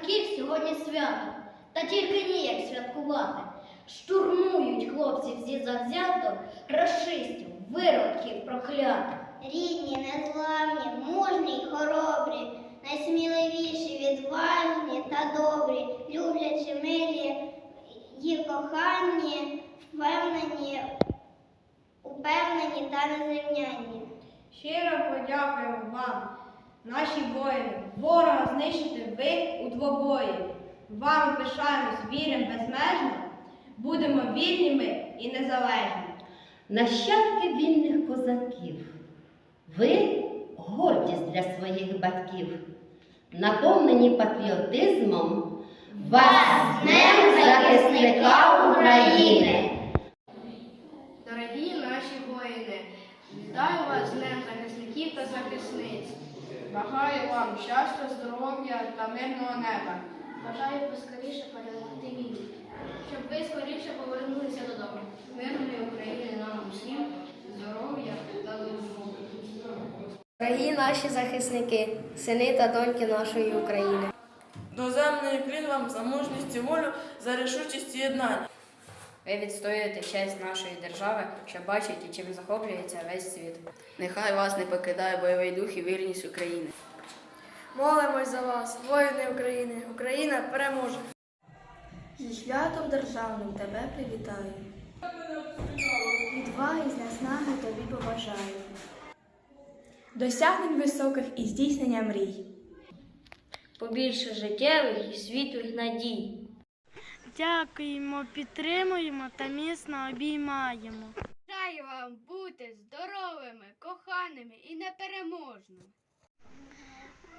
захисників сьогодні свято, та тільки ніяк святкувати. Штурмують хлопців зі завзято, рашистів, виродків проклятих. Рідні, незламні, мужні й хоробрі, найсміливіші, відважні та добрі, люблячі, милі й кохані, впевнені, упевнені та незрівнянні. Щиро подякуємо вам, наші воїни. Ворога знищити ви у двобої. Вами пишаємось, віримо безмежно, будемо вільними і незалежні. Нащадки вільних козаків, ви гордість для своїх батьків, наповнені патріотизмом, вас Днем захисника України! Дорогі наші воїни, вітаю вас з Днем захисників та захисниць. Бажаю вам щастя, здоров'я та мирного неба. Бажаю поскоріше перемогти війну. Щоб ви скоріше повернулися додому. Мирної України нам усім, здоров'я та любові. Дорогі наші захисники, сини та доньки нашої України. Доземний клін вам за мужність і волю, за рішучість і єднання. Ви відстоюєте честь нашої держави, що бачить і чим захоплюється весь світ. Нехай вас не покидає бойовий дух і вірність України. Молимось за вас, воїни України. Україна переможе. Зі святом державним тебе привітаю. Відваги з наснаги тобі побажаю. Досягнень високих і здійснення мрій. Побільше життєвих і світлих надій. Дякуємо, підтримуємо та міцно обіймаємо. Бажаю вам бути здоровими, коханими і непереможними.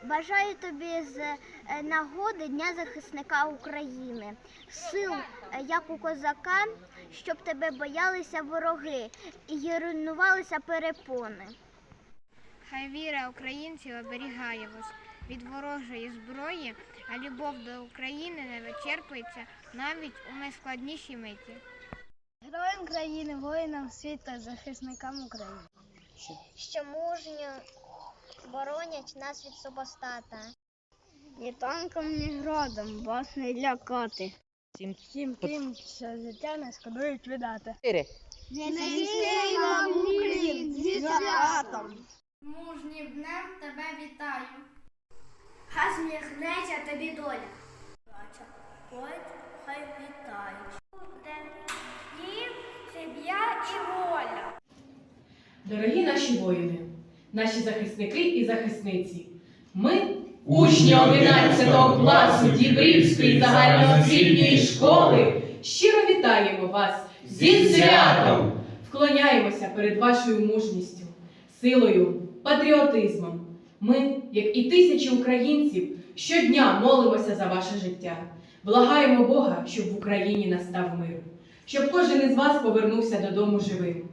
Бажаю тобі з е, нагоди Дня захисника України, сил, е, як у козака, щоб тебе боялися вороги і руйнувалися перепони. Хай віра українців оберігає вас від ворожої зброї, а любов до України не вичерпується навіть у найскладнішій миті. Героям країни, воїнам світла, захисникам України. Що мужньо боронять нас від супостата. Ні танком, ні градом вас не лякати. Всім, всім тим, що життя не шкодують віддати. Не Україн зі святом! Мужнім днем тебе вітаю. Хай сміхнеться тобі доля. Поет хай вітають. Їм сім'я і воля. Дорогі наші воїни, наші захисники і захисниці, ми, учні 11 класу Дібрівської загальноосвітньої школи, щиро вітаємо вас зі святом! Вклоняємося перед вашою мужністю, силою, патріотизмом. Ми, як і тисячі українців, щодня молимося за ваше життя. Благаємо Бога, щоб в Україні настав мир, щоб кожен із вас повернувся додому живим.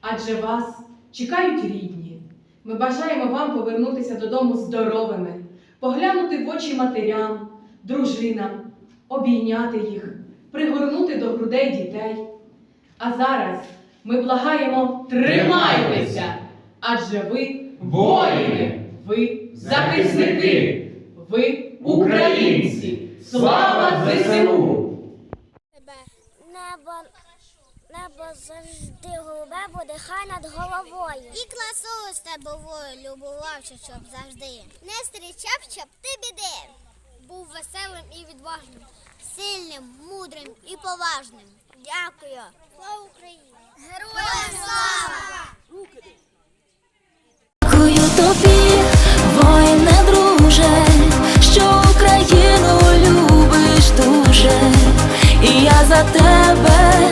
Адже вас чекають рідні. Ми бажаємо вам повернутися додому здоровими, поглянути в очі матерям, дружинам, обійняти їх, пригорнути до грудей дітей. А зараз ми благаємо тримайтеся, адже ви воїни, ви захисники, ви українці. Слава ЗСУ! Небо, небо завжди голубе буде хай над головою. І класову з тобою любувався, щоб завжди. Не зустрічав, щоб ти біди. Був веселим і відважним, сильним, мудрим і поважним. Дякую. Слава Україні! Героям слава! За тебе